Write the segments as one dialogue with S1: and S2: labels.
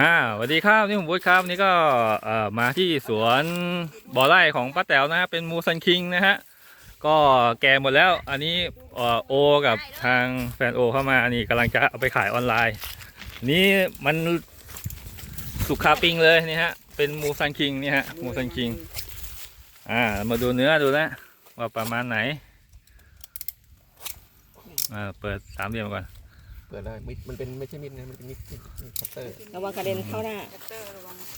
S1: อ่าสวัสดีครับนี่ผมวุฒิครับนี่ก็เอ่อมาที่สวนบ่อไร่ของป้าแต๋วนะฮะเป็นมูซันคิงนะฮะก็แก่หมดแล้วอันนี้เอ่อโอกับทางแฟนโอเข้ามาอันนี้กำลังจะเอาไปขายออนไลน์ นี่มันสุขาปิงเลยนี่ฮะเป็นมูซันคิงนี่ฮะมูซันคิงอ่ามาดูเนื้อดูนะว่าประมาณไหนอ่าเปิดสามเหลี่ยมก่อน
S2: เปิดได้มิดมันเป็นไม่ใช่มิดนะมันเป็นมิดมิดมิดคัตเตอร์
S3: ระวังกระเด็นเข้าหน้า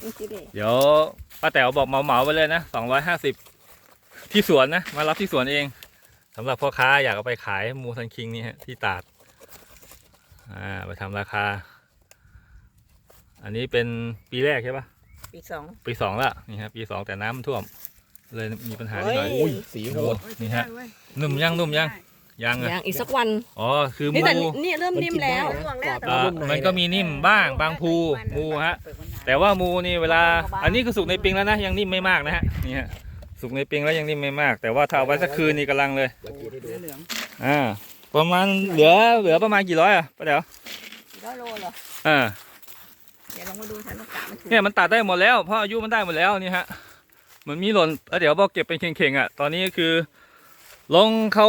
S3: ไม่คิดเลย
S1: เดี๋ยวป้าแต๋วบอกเหมาเหมาๆไปเลยนะสองร้อยห้าสิบที่สวนนะ มารับที่สวนเองสำหรับพ่อค้าอยากเอาไปขายมูซันคิงนี่ฮะที่ตาดอ่าไปทำราคา อันนี้เป็นปีแรกใช่ปะ
S3: ปีสอง
S1: ปีสองละนี่ฮะปีสองแต่น้ำท่วม เลยมีปัญหานิดหน่อย
S3: เฮ้
S2: อุ้ยสีโห
S1: โอ้
S2: ด
S1: นี่ฮะนุ่มยังนุ่มยัง ยังอะ
S3: ยังอีกสักวัน
S1: อ๋อคือ
S3: นี่
S1: มู
S3: แต่นี่เริ่มนิ่มแล้ว
S1: อ่ามันก็มีนิ่มบ้างบางภูมูฮะ แต่ว่ามูนี่เวลา อันนี้คือสุกในปิงแล้วนะยังนิ่มไม่มากนะฮะนี่ฮะสุกในปิงแล้วยังนิ่มไม่มาก แต่ว่าถ้าเอาไว้สักคืนนี่กำลังเลย
S2: เดี๋ยวกินให้ดู
S3: เหลือง
S1: อ่าประมาณเหลือเหลือประมาณกี่ร้อยอะป้าเดี๋ยว
S3: ร้อยโลเหรอ
S1: อ่า
S3: เดี๋ยวลองมาดูฉันต้องกะไม่ถึง
S1: เนี่ยมันตัดได้หมดแล้วเพราะอายุมันได้หมดแล้วนี่ฮะเหมือนมีหล่นแล้วเดี๋ยวบอกเก็บเป็นเข่งๆอะตอนนี้คือ ลงเขา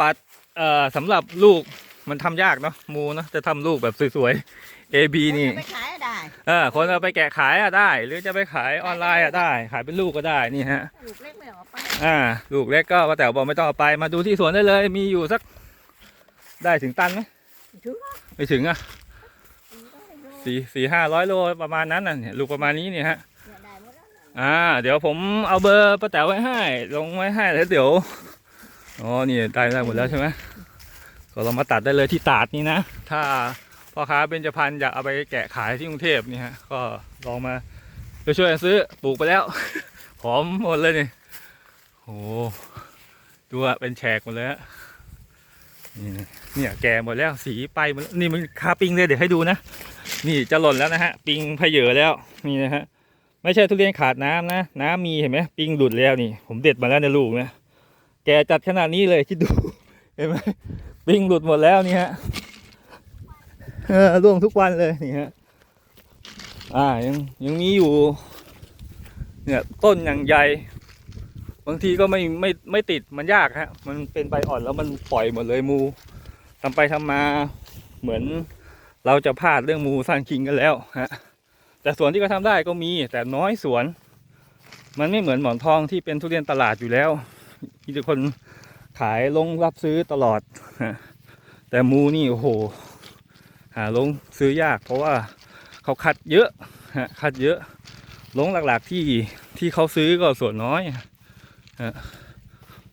S1: ปัด เอ่อสำหรับลูกมันทำยากเนาะมูเนาะจะทำลูกแบบสวยๆ A B นี่
S3: ไปขายได้
S1: เออคนเอาไปแกะขายอะได้ หรือจะไปขายออนไลน์อะได้ ขายเป็นลูกก็ได้นี่ฮะ
S3: ลูกเล็กไม่เอาไป
S1: อ่า ลูกเล็กก็ป้าแต๋วบอกไม่ต้องเอาไปมาดูที่สวนได้เลย มีอยู่สักได้ถึงตันไหม
S3: ถึง
S1: ไม่ถึงอะสี่สี่ห้าร้อยโลประมาณนั้นน่ะเนี่ยลูกประมาณนี้เนี่ยฮะ
S3: ได้หมดแล้ว
S1: อ่า เดี๋ยวผมเอาเบอร์ป้าแต๋วไว้ให้ ลงไว้ให้แล้วเดี๋ยว อ๋อนี่ได้ได้หมดแล้วใช่ไหมก็เรามาตัดได้เลยที่ตาดนี่นะ ถ้าพ่อค้าเบญจพรรณอยากเอาไปแกะขายที่กรุงเทพนี่ฮะก็ลองมาช่วยซื้อปลูกไปแล้ว หอมหมดเลยนี่โอ้ดูอะเป็นแฉกหมดเลยฮะนี่เนี่ยแก่หมดแล้วสีไปหมดนี่มันคาปิงเลยเดี๋ยวให้ดูนะ นี่จะหล่นแล้วนะฮะ ปิงเพเยอแล้วนี่นะฮะไม่ใช่ทุเรียนขาดน้ำนะ น้ำมีเห็นไหมปิงหลุดแล้วนี่ ผมเด็ดมาแล้วในลูกนะ แกจัดขนาดนี้เลยคิดดู เห็นไหมปิงหลุดหมดแล้วนี่ฮะร่วงทุกวันเลยนี่ฮะอ่ายังยังมีอยู่ เนี่ยต้นอย่างใหญ่ บางทีก็ไม่ไม่ไม่ติดมันยากฮะ มันเป็นใบอ่อนแล้วมันปล่อยหมดเลยมูทำไปทำมาเหมือนเราจะพลาดเรื่องมูซันคิงกันแล้วฮะแต่สวนที่เขาทำได้ก็มีแต่น้อยสวน มันไม่เหมือนหมอนทองที่เป็นทุเรียนตลาดอยู่แล้ว มีแต่คนขายลงรับซื้อตลอด แต่มูนี่โอ้โห หาลงซื้อยากเพราะว่าเขาคัดเยอะคัดเยอะลงหลักๆที่ที่เขาซื้อก็ส่วนน้อย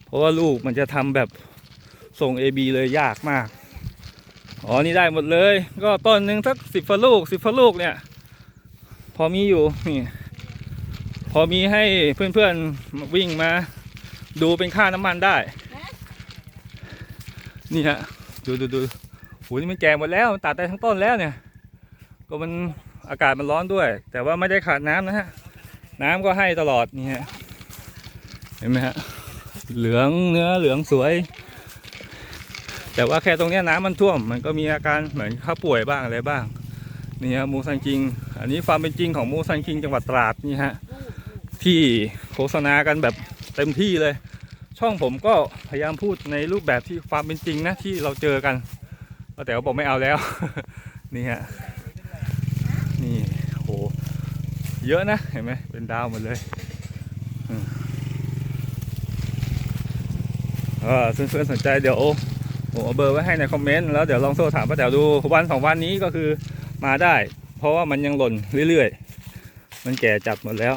S1: เพราะว่าลูกมันจะทำแบบส่ง AB เลยยากมาก อ๋อ นี่ได้หมดเลย ก็ต้นหนึ่งสักสิบฝาลูกสิบฝาลูกเนี่ย พอมีอยู่นี่ พอมีให้เพื่อนๆวิ่งมา ดูเป็นค่าน้ำมันได้ นี่ฮะ ดูดูดูโหนี่มันแก่หมดแล้ว มันตัดได้ทั้งต้นแล้วเนี่ย ก็มันอากาศมันร้อนด้วย แต่ว่าไม่ได้ขาดน้ำนะฮะ น้ำก็ให้ตลอดนี่ฮะ เห็นไหมฮะ เหลืองเนื้อเหลืองสวย แต่ว่าแค่ตรงเนี้ยน้ำมันท่วม มันก็มีอาการเหมือนเขาป่วยบ้างอะไรบ้าง นี่ฮะมูซันคิง อันนี้ความเป็นจริงของมูซันคิงจังหวัดตราดนี่ฮะ ที่โฆษณากันแบบเต็มที่เลย ช่องผมก็พยายามพูดในรูปแบบที่ความเป็นจริงนะที่เราเจอกันป้าแต่ว่าบอกไม่เอาแล้ว นี่ฮะนี่โหเยอะนะเห็นไหมเป็นดาวหมดเลยเออเพื่อนๆสนใจเดี๋ยวผมเอาเบอร์ไว้ให้ในคอมเมนต์แล้วเดี๋ยวลองโทรถามป้าแต๋วดูวันสองวันนี้ก็คือมาได้ เพราะว่ามันยังหล่นเรื่อยๆ มันแก่จัดหมดแล้ว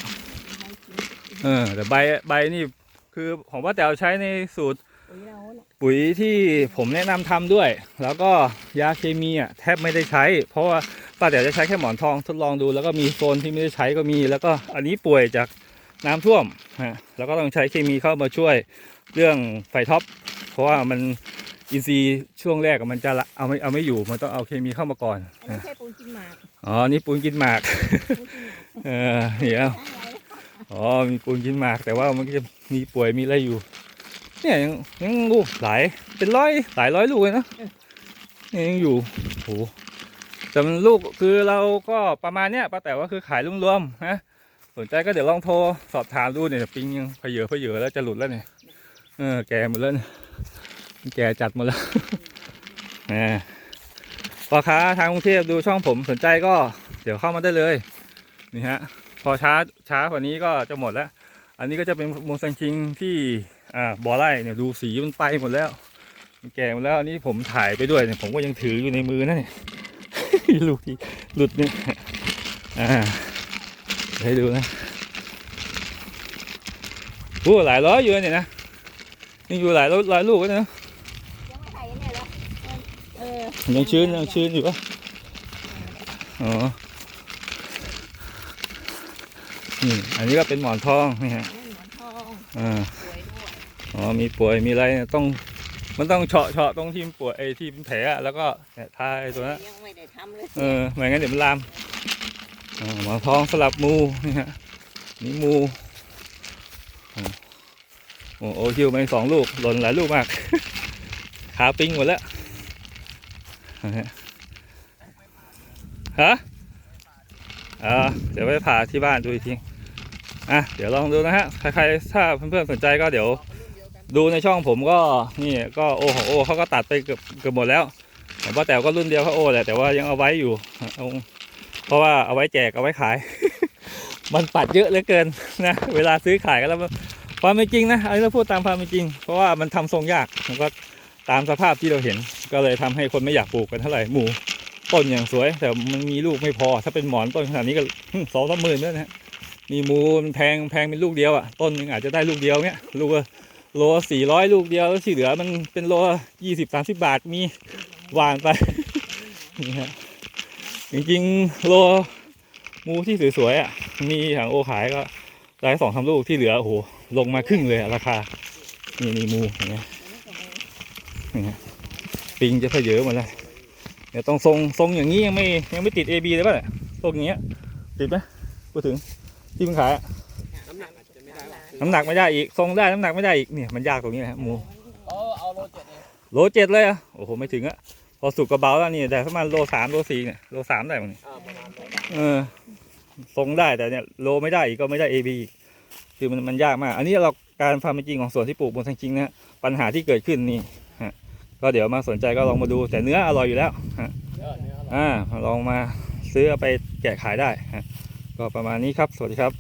S1: เออแต่ใบใบนี่ คือของป้าแต๋วใช้ในสูตร
S3: ปุ๋ยเราเนี่ย
S1: ปุ๋ยที่ผมแนะนำทำด้วย แล้วก็ยาเคมีอะแทบไม่ได้ใช้ เพราะว่าป้าแต๋วจะใช้แค่หมอนทองทดลองดู แล้วก็มีโซนที่ไม่ได้ใช้ก็มี แล้วก็อันนี้ป่วยจากน้ำท่วมฮะแล้วก็ต้องใช้เคมีเข้ามาช่วยเรื่องไฟท็อป เพราะว่ามันอินทรีย์ช่วงแรกอะมันจะละเอาไม่เอาไม่อยู่มันต้องเอาเคมีเข้ามาก่อน
S3: อันนี้ใช่ปูนกินหมาก
S1: อ๋อนี่ปูนกินหมาก
S3: ปูนกินหมาก
S1: เออเดี๋ยว
S3: ใช่ไหม
S1: อ๋อมีปูนกินหมากแต่ว่ามันก็จะ มีป่วยมีอะไรอยู่ เนี่ยยังยังลูกหลายเป็นร้อยหลายร้อยลูกเลยนะเนี่ยยังอยู่โหแต่มันลูกคือเราก็ประมาณเนี้ยป้าแต่ว่าคือขายรวมๆนะสนใจก็เดี๋ยวลองโทรสอบถามดูเนี่ยปิงยังเพเยอเพเยอแล้วจะหลุดแล้วเนี่ยเออแกหมดแล้วเนี่ยแกจัดหมดแล้วนะพ่อค้าทางกรุงเทพดูช่องผมสนใจก็เดี๋ยวเข้ามาได้เลยนี่ฮะพอช้าช้ากว่านี้ก็จะหมดแล้ว อันนี้ก็จะเป็นโมซังคิงที่อ่าบ่อไร่เนี่ยดูสีมันไปหมดแล้วมันแก่หมดแล้วอันนี้ผมถ่ายไปด้วยเนี่ยผมก็ยังถืออยู่ในมือนะเนี่ยลูกที่หลุดเนี่ยอ่าให้ดูนะโอ้หลายร้อยอยู่นะเนี่ยนะนี่อยู่หลายร้อยหลายลูกแล้วนะ
S3: ยังไม่ไข่เนี่ยแล้วเออ
S1: ยังชื้นยังชื้นอยู่ปะอ๋อนี่ อันนี้ก็เป็นหมอนทองนี่ฮะ
S3: หมอนทอง
S1: อ่า
S3: สวยด้วย
S1: อ๋อมีป่วยมีอะไรเนี่ยต้อง มันต้องเฉาะเฉาะตรงที่มันป่วยไอ้ที่เป็นแผลอะแล้วก็เนี่ยทาไอ้ตัวนั้น
S3: ยังไม่ได้ทำเลย
S1: เออไม่งั้นเดี๋ยวมันลามอ่าหมอนทองสลับมูนี่ฮะนี่มูอ๋อโอ้โหคิวไปสองลูกหล่นหลายลูกมาก ขาปิ้งหมดแล้วฮะฮะอ่าเดี๋ยวไปผ่าที่บ้านดูอีกที อะเดี๋ยวลองดูนะฮะใครๆถ้าเพื่อนๆสนใจก็เดี๋ยว ดูในช่องผมก็นี่ก็โอของโอเขาก็ตัดไปเกือบเกือบหมดแล้วแต่ว่าแต่ก็รุ่นเดียวเขาโอแหละแต่ว่ายังเอาไว้อยู่เพราะว่าเอาไว้แจกเอาไว้ขาย มันปัดเยอะเหลือเกินนะเวลาซื้อขายกันแล้วความเป็นจริงนะอันนี้เราพูดตามความเป็นจริง เพราะว่ามันทำทรงยากมันก็ตามสภาพที่เราเห็น ก็เลยทำให้คนไม่อยากปลูกกันเท่าไหร่หมูต้นอย่างสวย แต่มันมีลูกไม่พอ ถ้าเป็นหมอนต้นขนาดนี้ก็สองสามหมื่นแล้วนะฮะ มีหมูมันแพงแพงเป็นลูกเดียวอะต้นหนึงอาจจะได้ลูกเดียวเนี้ยลูกโลสี่ร้อยลูกเดียวแล้วที่เหลือมันเป็นโลยี่สิบสามสิบาทมีหวานไปนี่ฮะจริงๆโลหมูที่สวยๆอะ มีทางโอขายก็ได้สองสาลูกที่เหลือโอ้โหลงมาครึ่งเลยราคานี่นี่หมูอย่างเงี้ยปิงจะเพเยอะหมดเลยเดี๋ยวต้องทรงทรงอย่างนี้ยังไม่ยังไม่ติด AB เลยป่ะเนี่ยทรงอย่างเงี้ยติดไหมพูดถึง ที่มึงขายอะ
S2: น้ำหนักอาจจะไม่ได้หรอก
S1: น้ำหนักไม่ได้อีกทรงได้น้ำหนักไม่ได้อีกเนี่ยมันยากตรงนี้แหละหมู
S2: เอาเอาโลเจ็ดเอง
S1: โลเจ็ดเลยอะโอ้โหไม่ถึงอะพอสุกก็เบาแล้วนี่แต่ประมาณโลสามโลสี่เนี่ยโลสามได้มั้ง
S2: อ่าประมาณนั้น
S1: เออทรงได้แต่เนี่ยโลไม่ได้อีกก็ไม่ได้เอบีคือมันมันยากมาก อันนี้เราการความเป็นจริงของสวนที่ปลูกบนทางจริงนะฮะปัญหาที่เกิดขึ้นนี่ฮะก็เดี๋ยวมาสนใจก็ลองมาดูแต่เนื้ออร่อยอยู่แล้วฮะ
S2: เนื้อเนื้ออร่อย
S1: อ่าลองมาซื้อเอาไปแกะขายได้ฮะ ก็ประมาณนี้ครับ สวัสดีครับ